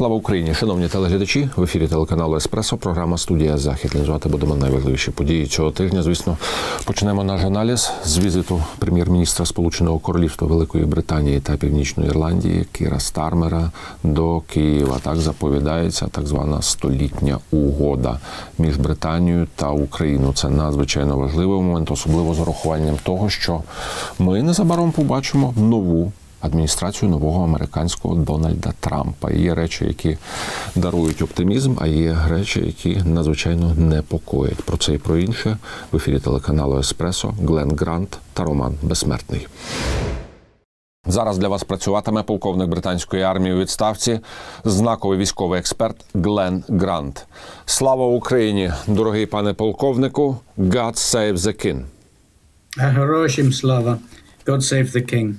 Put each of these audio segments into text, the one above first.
Слава Україні, шановні телеглядачі. В ефірі телеканалу Еспресо. Програма студія Захід. Назвати будемо найважливіші події цього тижня. Звісно, почнемо наш аналіз з візиту прем'єр-міністра Сполученого Королівства Великої Британії та Північної Ірландії Кіра Стармера до Києва. Так заповідається так звана столітня угода між Британією та Україною. Це надзвичайно важливий момент, особливо з урахуванням того, що ми незабаром побачимо нову адміністрацію нового американського Дональда Трампа. Є речі, які дарують оптимізм, а є речі, які надзвичайно непокоять. Про це і про інше в ефірі телеканалу Еспресо Глен Грант та Роман Безсмертний. Зараз для вас працюватиме полковник британської армії у відставці, знаковий військовий експерт Глен Грант. Слава Україні, дорогий пане полковнику! God save the king! Героям слава. God save the king.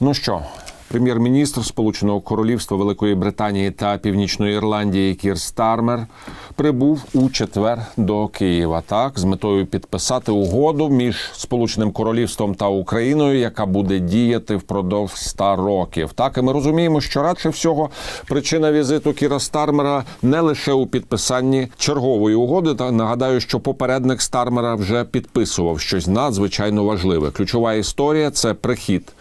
Ну що, прем'єр-міністр Сполученого Королівства Великої Британії та Північної Ірландії Кір Стармер прибув у четвер до Києва. Так, з метою підписати угоду між Сполученим Королівством та Україною, яка буде діяти впродовж ста років. Так, і ми розуміємо, що радше всього причина візиту Кіра Стармера не лише у підписанні чергової угоди. Та нагадаю, що попередник Стармера вже підписував щось надзвичайно важливе. Ключова історія це прихід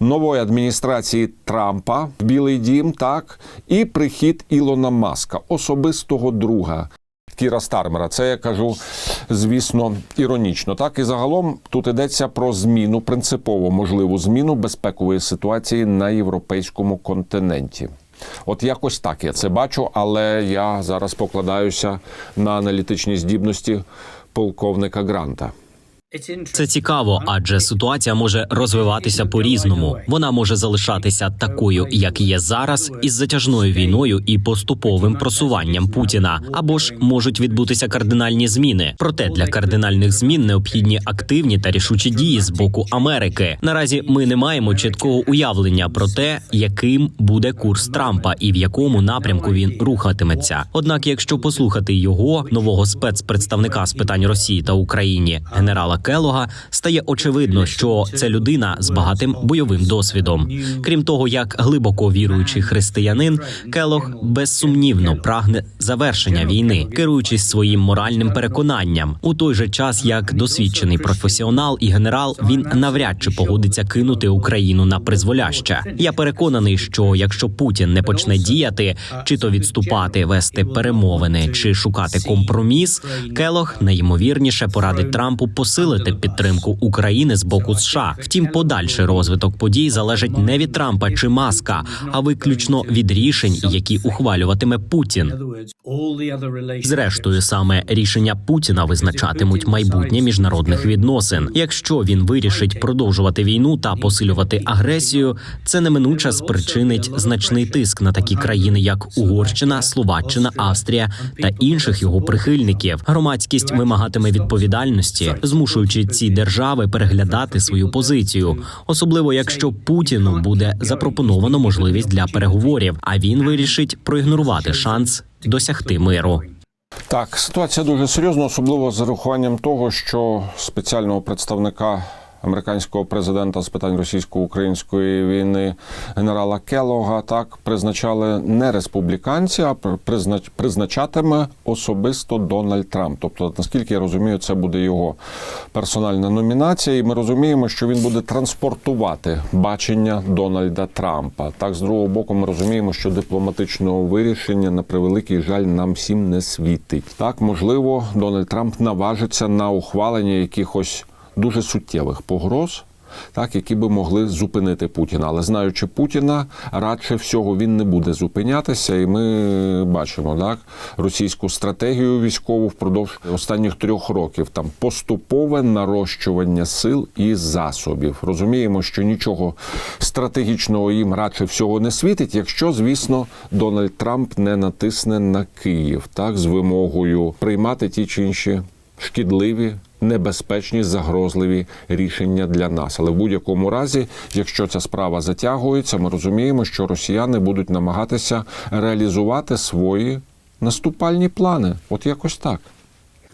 нової адміністрації Трампа в Білий Дім, так і прихід Ілона Маска, особистого друга. Кіра Стармера, це я кажу, звісно, іронічно. Так і загалом тут йдеться про зміну, принципово можливу зміну безпекової ситуації на європейському континенті. От якось так я це бачу, але я зараз покладаюся на аналітичні здібності полковника Гранта. Це цікаво, адже ситуація може розвиватися по-різному. Вона може залишатися такою, як є зараз, із затяжною війною і поступовим просуванням Путіна, або ж можуть відбутися кардинальні зміни. Проте для кардинальних змін необхідні активні та рішучі дії з боку Америки. Наразі ми не маємо чіткого уявлення про те, яким буде курс Трампа і в якому напрямку він рухатиметься. Однак, якщо послухати його нового спецпредставника з питань Росії та України, генерала Келога, стає очевидно, що це людина з багатим бойовим досвідом. Крім того, як глибоко віруючий християнин, Келог безсумнівно прагне завершення війни, керуючись своїм моральним переконанням. У той же час, як досвідчений професіонал і генерал, він навряд чи погодиться кинути Україну на призволяще. Я переконаний, що якщо Путін не почне діяти, чи то відступати, вести перемовини, чи шукати компроміс, Келог найімовірніше порадить Трампу посилити підтримку України з боку США. Втім, подальший розвиток подій залежить не від Трампа чи Маска, а виключно від рішень, які ухвалюватиме Путін. Зрештою, саме рішення Путіна визначатимуть майбутнє міжнародних відносин. Якщо він вирішить продовжувати війну та посилювати агресію, це неминуче спричинить значний тиск на такі країни, як Угорщина, Словаччина, Австрія та інших його прихильників. Громадськість вимагатиме відповідальності, змушуючи ці держави переглядати свою позицію, особливо якщо Путіну буде запропоновано можливість для переговорів, а він вирішить проігнорувати шанс досягти миру. Так, ситуація дуже серйозна, особливо з урахуванням того, що спеціального представника американського президента з питань російсько-української війни генерала Келога так призначали не республіканці, а признач, призначатиме особисто Дональд Трамп. Тобто, наскільки я розумію, це буде його персональна номінація, і ми розуміємо, що він буде транспортувати бачення Дональда Трампа. Так, з другого боку, ми розуміємо, що дипломатичного вирішення на превеликий жаль нам всім не світить. Так, можливо, Дональд Трамп наважиться на ухвалення якихось дуже суттєвих погроз. Так, які би могли зупинити Путіна, але знаючи Путіна, радше всього він не буде зупинятися, і ми бачимо так російську стратегію військову впродовж останніх трьох років. Там поступове нарощування сил і засобів. Розуміємо, що нічого стратегічного їм радше всього не світить, якщо, звісно, Дональд Трамп не натисне на Київ так з вимогою приймати ті чи інші шкідливі небезпечні загрозливі рішення для нас. Але в будь-якому разі, якщо ця справа затягується, ми розуміємо, що росіяни будуть намагатися реалізувати свої наступальні плани. От якось так.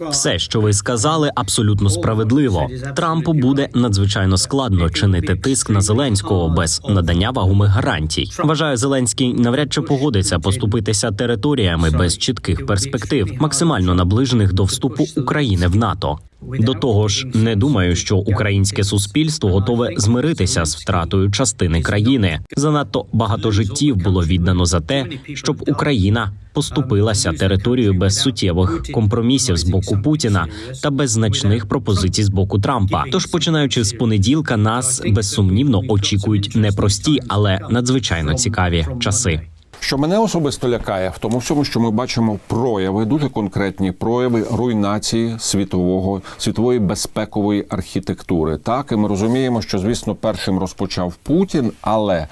Все, що ви сказали, абсолютно справедливо. Трампу буде надзвичайно складно чинити тиск на Зеленського без надання вагомих гарантій. Вважаю, Зеленський навряд чи погодиться поступитися територіями без чітких перспектив, максимально наближених до вступу України в НАТО. До того ж, не думаю, що українське суспільство готове змиритися з втратою частини країни. Занадто багато життів було віддано за те, щоб Україна поступилася територією без суттєвих компромісів з боку Путіна та без значних пропозицій з боку Трампа. Тож, починаючи з понеділка, нас безсумнівно очікують непрості, але надзвичайно цікаві часи. Що мене особисто лякає в тому всьому, що ми бачимо прояви, дуже конкретні прояви руйнації світового світової безпекової архітектури. Так, і ми розуміємо, що звісно першим розпочав Путін, але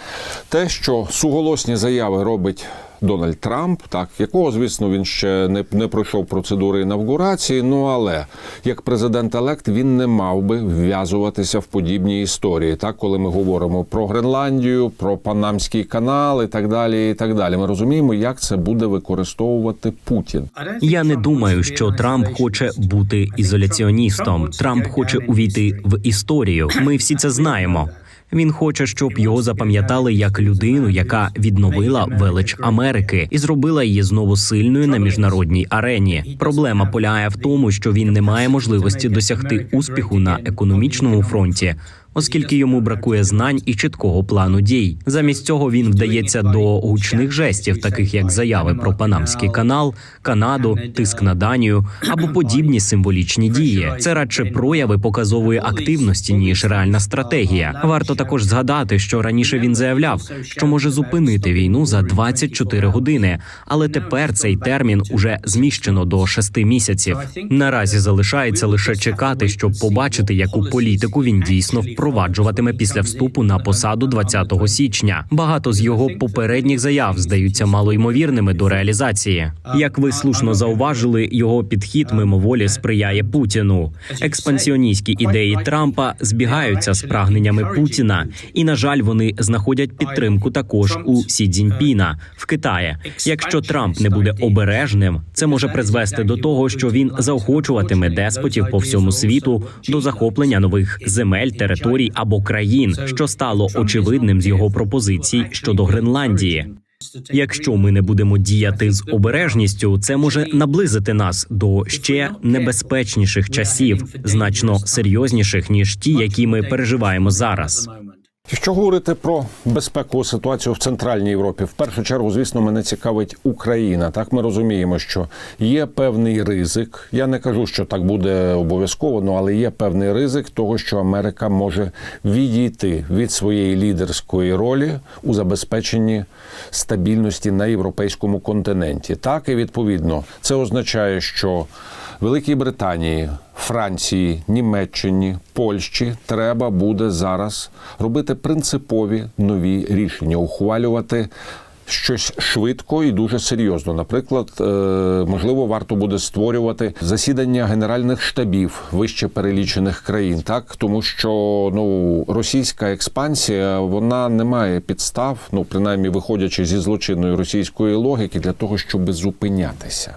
те, що суголосні заяви робить. Дональд Трамп, так якого звісно він ще не, не пройшов процедури інавгурації. Ну але як президент елект він не мав би вв'язуватися в подібні історії. Так, коли ми говоримо про Гренландію, про Панамський канал і так далі. І так далі. Ми розуміємо, як це буде використовувати Путін. Я не думаю, що Трамп хоче бути ізоляціоністом. Трамп хоче увійти в історію. Ми всі це знаємо. Він хоче, щоб його запам'ятали як людину, яка відновила велич Америки і зробила її знову сильною на міжнародній арені. Проблема полягає в тому, що він не має можливості досягти успіху на економічному фронті. Оскільки йому бракує знань і чіткого плану дій, замість цього він вдається до гучних жестів, таких як заяви про Панамський канал, Канаду, тиск на Данію або подібні символічні дії. Це радше прояви показової активності ніж реальна стратегія. Варто також згадати, що раніше він заявляв, що може зупинити війну за 24 години, але тепер цей термін уже зміщено до 6 місяців. Наразі залишається лише чекати, щоб побачити, яку політику він дійсно впроваджуватиме після вступу на посаду 20 січня. Багато з його попередніх заяв здаються малоймовірними до реалізації. Як ви слушно зауважили, його підхід мимоволі сприяє Путіну. Експансіоністські ідеї Трампа збігаються з прагненнями Путіна, і на жаль, вони знаходять підтримку також у Сі Цзіньпіна в Китаї. Якщо Трамп не буде обережним, це може призвести до того, що він заохочуватиме деспотів по всьому світу до захоплення нових земель, територій або країн, що стало очевидним з його пропозицій щодо Гренландії. Якщо ми не будемо діяти з обережністю, це може наблизити нас до ще небезпечніших часів, значно серйозніших ніж ті, які ми переживаємо зараз. Якщо говорити про безпекову ситуацію в Центральній Європі, в першу чергу, звісно, мене цікавить Україна. Так ми розуміємо, що є певний ризик. Я не кажу, що так буде обов'язково, ну, але є певний ризик того, що Америка може відійти від своєї лідерської ролі у забезпеченні стабільності на європейському континенті. Так і відповідно це означає, що Великій Британії, Франції, Німеччині, Польщі треба буде зараз робити принципові нові рішення, ухвалювати. Щось швидко і дуже серйозно. Наприклад, е, можливо, варто буде створювати засідання генеральних штабів вище перелічених країн, так тому що ну російська експансія вона не має підстав, ну принаймні виходячи зі злочинної російської логіки, для того, щоб зупинятися.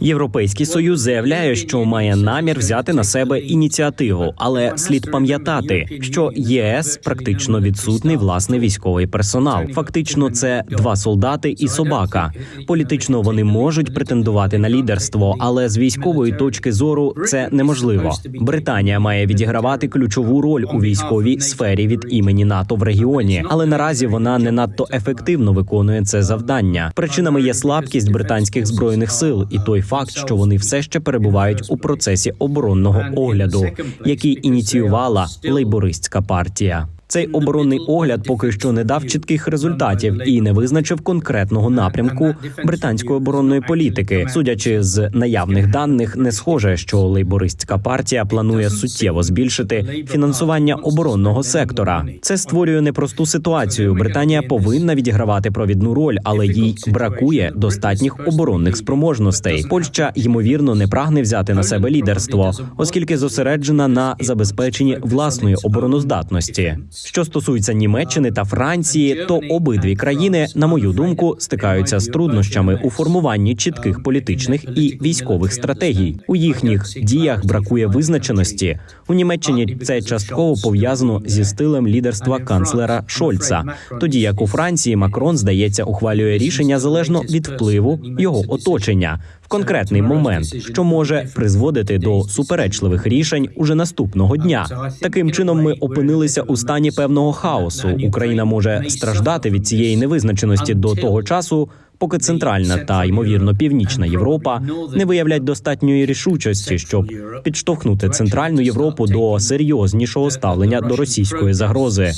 Європейський союз заявляє, що має намір взяти на себе ініціативу, але слід пам'ятати, що ЄС практично відсутний власний військовий персонал. Фактично, це два солдати і собака. Політично вони можуть претендувати на лідерство, але з військової точки зору це неможливо. Британія має відігравати ключову роль у військовій сфері від імені НАТО в регіоні, але наразі вона не надто ефективно виконує це завдання. Причинами є слабкість британських збройних сил і той факт, що вони все ще перебувають у процесі оборонного огляду, який ініціювала лейбористська партія. Цей оборонний огляд поки що не дав чітких результатів і не визначив конкретного напрямку британської оборонної політики. Судячи з наявних даних, не схоже, що лейбористська партія планує суттєво збільшити фінансування оборонного сектора. Це створює непросту ситуацію. Британія повинна відігравати провідну роль, але їй бракує достатніх оборонних спроможностей. Польща ймовірно не прагне взяти на себе лідерство, оскільки зосереджена на забезпеченні власної обороноздатності. Що стосується Німеччини та Франції, то обидві країни, на мою думку, стикаються з труднощами у формуванні чітких політичних і військових стратегій. У їхніх діях бракує визначеності. У Німеччині це частково пов'язано зі стилем лідерства канцлера Шольца, тоді як у Франції Макрон здається ухвалює рішення залежно від впливу його оточення в конкретний момент, що може призводити до суперечливих рішень уже наступного дня. Таким чином, ми опинилися у стані певного хаосу. Україна може страждати від цієї невизначеності до того часу. Поки центральна та ймовірно північна Європа не виявлять достатньої рішучості, щоб підштовхнути центральну Європу до серйознішого ставлення до російської загрози.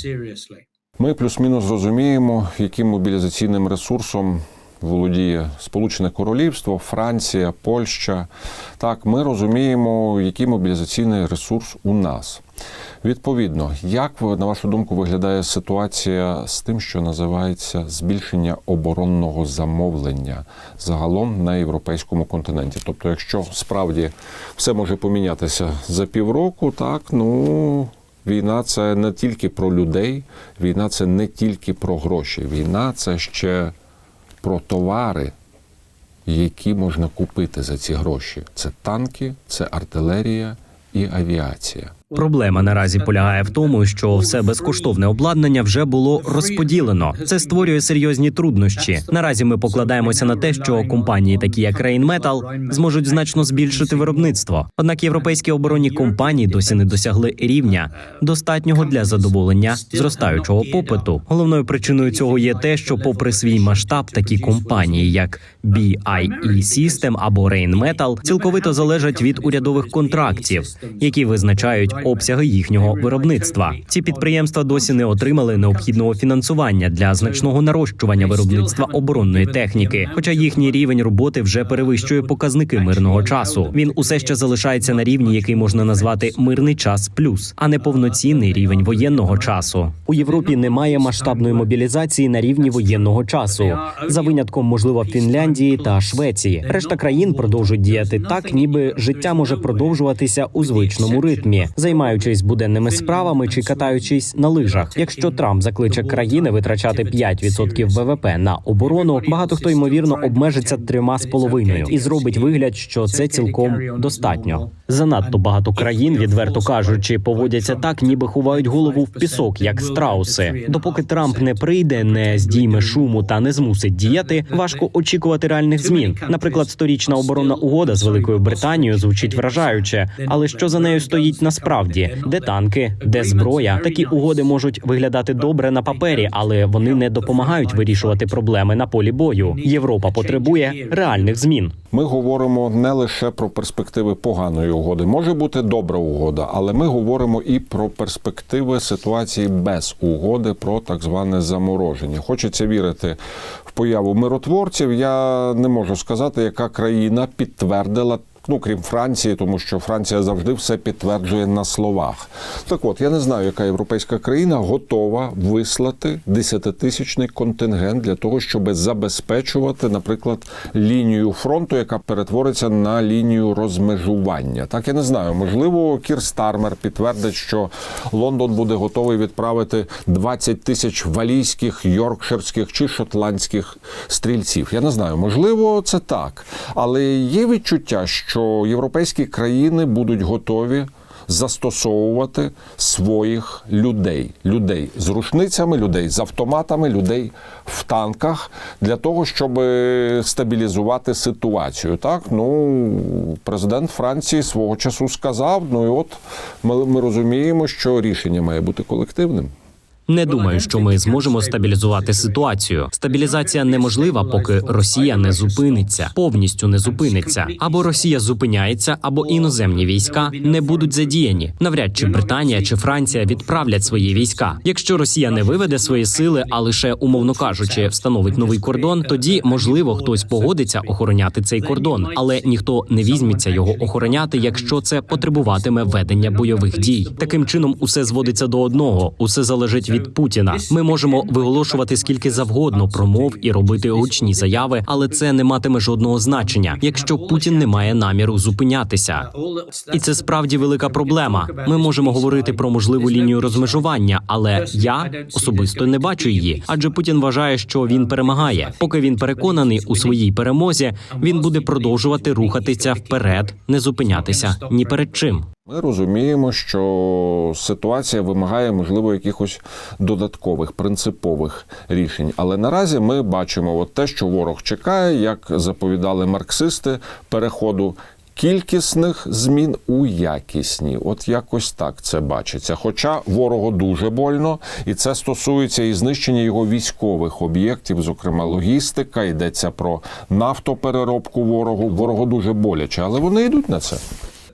Ми плюс-мінус розуміємо, яким мобілізаційним ресурсом володіє Сполучене Королівство, Франція, Польща. Так, ми розуміємо, який мобілізаційний ресурс у нас. Відповідно, як на вашу думку виглядає ситуація з тим, що називається збільшення оборонного замовлення загалом на європейському континенті? Тобто, якщо справді все може помінятися за півроку, так ну Війна це не тільки про людей, війна це не тільки про гроші. Війна це ще про товари, які можна купити за ці гроші. Це танки, це артилерія і авіація. Проблема наразі полягає в тому, що все безкоштовне обладнання вже було розподілено. Це створює серйозні труднощі. Наразі ми покладаємося на те, що компанії, такі як Rheinmetall, зможуть значно збільшити виробництво. Однак європейські оборонні компанії досі не досягли рівня достатнього для задоволення зростаючого попиту. Головною причиною цього є те, що, попри свій масштаб, такі компанії, як BIE System або Rheinmetall, цілковито залежать від урядових контрактів, які визначають обсяги їхнього виробництва. Ці підприємства досі не отримали необхідного фінансування для значного нарощування виробництва оборонної техніки, хоча їхній рівень роботи вже перевищує показники мирного часу. Він усе ще залишається на рівні, який можна назвати мирний час плюс, а не повноцінний рівень воєнного часу. У Європі немає масштабної мобілізації на рівні воєнного часу, за винятком можливо Фінляндії та Швеції. Решта країн продовжують діяти так, ніби життя може продовжуватися у звичному ритмі, займаючись буденними справами чи катаючись на лижах. Якщо Трамп закличе країни витрачати 5% ВВП на оборону, багато хто ймовірно обмежиться трьома з половиною і зробить вигляд, що це цілком достатньо. Занадто багато країн, відверто кажучи, поводяться так, ніби ховають голову в пісок, як страуси. Допоки Трамп не прийде, не здійме шуму та не змусить діяти, важко очікувати реальних змін. Наприклад, сторічна оборонна угода з Великою Британією звучить вражаюче, але що за нею стоїть насправді? Де танки, де зброя? Такі угоди можуть виглядати добре на папері, але вони не допомагають вирішувати проблеми на полі бою. Європа потребує реальних змін. Ми говоримо не лише про перспективи поганої угоди. Може бути добра угода, але ми говоримо і про перспективи ситуації без угоди, про так зване замороження. Хочеться вірити в появу миротворців. Я не можу сказати, яка країна підтвердила. Ну, крім Франції, тому що Франція завжди все підтверджує на словах. Так от, я не знаю, яка європейська країна готова вислати десятитисячний контингент для того, щоб забезпечувати, наприклад, лінію фронту, яка перетвориться на лінію розмежування. Так я не знаю. Можливо, Кір Стармер підтвердить, що Лондон буде готовий відправити 20 тисяч валійських, йоркширських чи шотландських стрільців. Я не знаю, можливо, це так, але є відчуття, що європейські країни будуть готові. Застосовувати своїх людей, людей з рушницями, людей з автоматами, людей в танках для того, щоб стабілізувати ситуацію. Так, ну президент Франції свого часу сказав. Ну і от ми, ми розуміємо, що рішення має бути колективним. Не думаю, що ми зможемо стабілізувати ситуацію. Стабілізація неможлива, поки Росія не зупиниться, повністю не зупиниться. Або Росія зупиняється, або іноземні війська не будуть задіяні. Навряд чи Британія чи Франція відправлять свої війська. Якщо Росія не виведе свої сили, а лише умовно кажучи, встановить новий кордон, тоді можливо хтось погодиться охороняти цей кордон, але ніхто не візьметься його охороняти, якщо це потребуватиме ведення бойових дій. Таким чином, усе зводиться до одного: усе залежить від від Путіна. Ми можемо виголошувати скільки завгодно промов і робити гучні заяви, але це не матиме жодного значення, якщо Путін не має наміру зупинятися. І це справді велика проблема. Ми можемо говорити про можливу лінію розмежування, але я особисто не бачу її, адже Путін вважає, що він перемагає. Поки він переконаний у своїй перемозі, він буде продовжувати рухатися вперед, не зупинятися ні перед чим. Ми розуміємо, що ситуація вимагає, можливо, якихось додаткових принципових рішень. Але наразі ми бачимо от те, що ворог чекає, як заповідали марксисти, переходу. Кількісних змін у якісні, от якось так це бачиться. Хоча ворогу дуже больно, і це стосується і знищення його військових об'єктів, зокрема логістика, йдеться про нафтопереробку ворогу. Ворогу дуже боляче, але вони йдуть на це.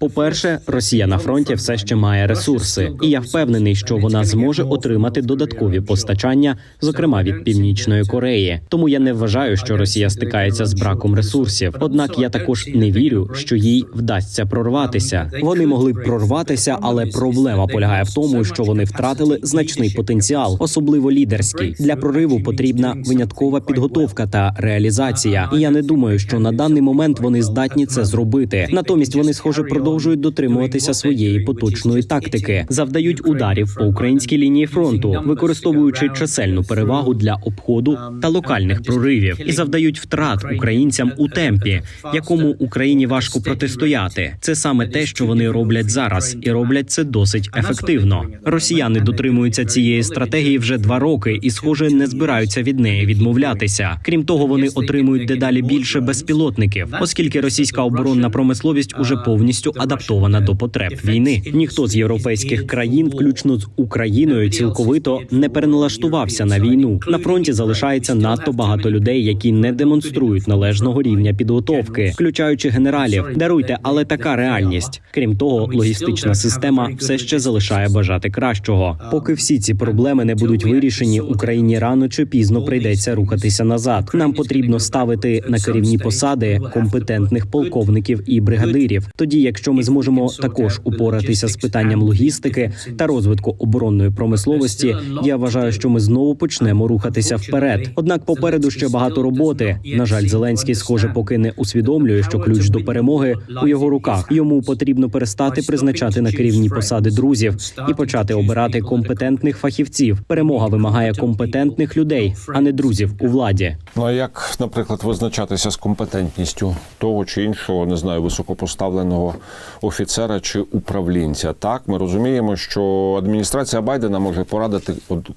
По-перше, Росія на фронті все ще має ресурси, і я впевнений, що вона зможе отримати додаткові постачання, зокрема від північної Кореї. Тому я не вважаю, що Росія стикається з браком ресурсів. Однак я також не вірю, що їй вдасться прорватися. Вони могли б прорватися, але проблема полягає в тому, що вони втратили значний потенціал, особливо лідерський. Для прориву потрібна виняткова підготовка та реалізація. І я не думаю, що на даний момент вони здатні це зробити. Натомість вони, схоже, продовжують дотримуватися своєї поточної тактики, завдають ударів по українській лінії фронту, використовуючи чисельну перевагу для обходу та локальних проривів, і завдають втрат українцям у темпі, якому Україні важко протистояти. Це саме те, що вони роблять зараз, і роблять це досить ефективно. Росіяни дотримуються цієї стратегії вже два роки і, схоже, не збираються від неї відмовлятися. Крім того, вони отримують дедалі більше безпілотників, оскільки російська оборонна промисловість уже повністю адаптована до потреб війни. Ніхто з європейських країн, включно з Україною, цілковито не переналаштувався на війну. На фронті залишається надто багато людей, які не демонструють належного рівня підготовки, включаючи генералів. Даруйте, але така реальність. Крім того, логістична система все ще залишає бажати кращого. Поки всі ці проблеми не будуть вирішені, Україні рано чи пізно прийдеться рухатися назад. Нам потрібно ставити на керівні посади компетентних полковників і бригадирів. Тоді, якщо ми зможемо також упоратися з питанням логістики та розвитку оборонної промисловості, я вважаю, що ми знову почнемо рухатися вперед. Однак попереду ще багато роботи. На жаль, Зеленський, схоже, поки не усвідомлює, що ключ до перемоги у його руках. Йому потрібно перестати призначати на керівні посади друзів і почати обирати компетентних фахівців. Перемога вимагає компетентних людей, а не друзів у владі. Ну а як, наприклад, визначатися з компетентністю того чи іншого, не знаю, високопоставленого офіцера чи управлінця? Так, ми розуміємо, що адміністрація Байдена може порадити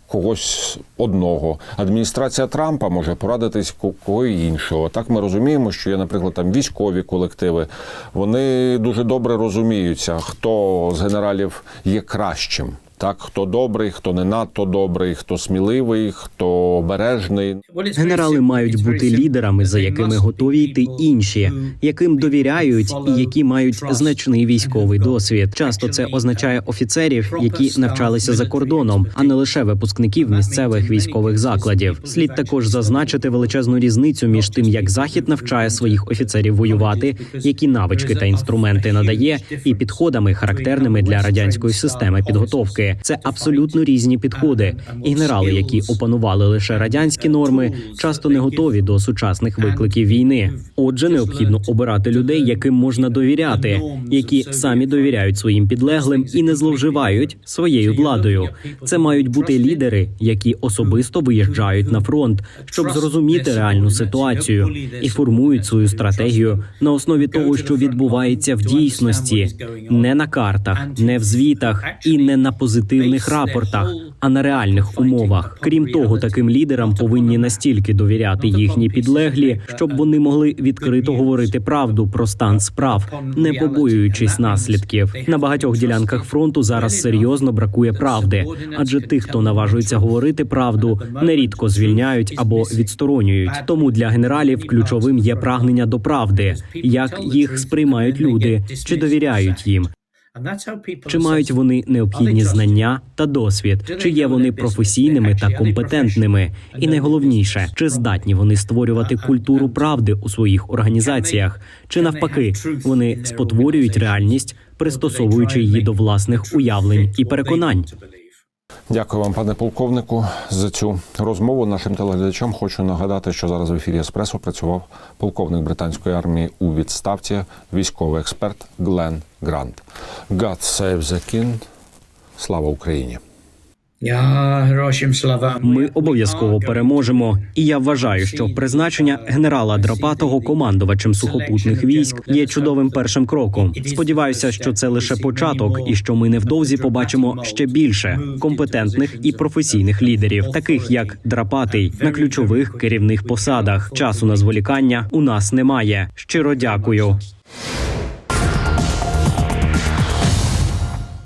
когось одного, адміністрація Трампа може порадитись ко- кого іншого. Так, ми розуміємо, що є, наприклад, там військові колективи. Вони дуже добре розуміються, хто з генералів є кращим. Так, хто добрий, хто не надто добрий, хто сміливий, хто обережний. Генерали мають бути лідерами, за якими готові йти інші, яким довіряють і які мають значний військовий досвід. Часто це означає офіцерів, які навчалися за кордоном, а не лише випускників місцевих військових закладів. Слід також зазначити величезну різницю між тим, як захід навчає своїх офіцерів воювати, які навички та інструменти надає, і підходами, характерними для радянської системи підготовки. Це абсолютно різні підходи. І генерали, які опанували лише радянські норми, часто не готові до сучасних викликів війни. Отже, необхідно обирати людей, яким можна довіряти, які самі довіряють своїм підлеглим і не зловживають своєю владою. Це мають бути лідери, які особисто виїжджають на фронт, щоб зрозуміти реальну ситуацію і формують свою стратегію на основі того, що відбувається в дійсності, не на картах, не в звітах і не на позитивних рапортах, а на реальних умовах. Крім того, таким лідерам повинні настільки довіряти їхні підлеглі, щоб вони могли відкрито говорити правду про стан справ, не побоюючись наслідків. На багатьох ділянках фронту зараз серйозно бракує правди, адже тих, хто наважується говорити правду, нерідко звільняють або відсторонюють. Тому для генералів ключовим є прагнення до правди, як їх сприймають люди, чи довіряють їм. Чи мають вони необхідні знання та досвід? Чи є вони професійними та компетентними? І найголовніше, чи здатні вони створювати культуру правди у своїх організаціях? Чи навпаки, вони спотворюють реальність, пристосовуючи її до власних уявлень і переконань? Дякую вам, пане полковнику, за цю розмову. Нашим телеглядачам хочу нагадати, що зараз в ефірі Еспресо працював полковник британської армії у відставці, військовий експерт Глен Грант. God save the king. Слава Україні! Ми обов'язково переможемо. І я вважаю, що призначення генерала Драпатого командувачем сухопутних військ є чудовим першим кроком. Сподіваюся, що це лише початок, і що ми невдовзі побачимо ще більше компетентних і професійних лідерів, таких як Драпатий, на ключових керівних посадах. Часу на зволікання у нас немає. Щиро дякую.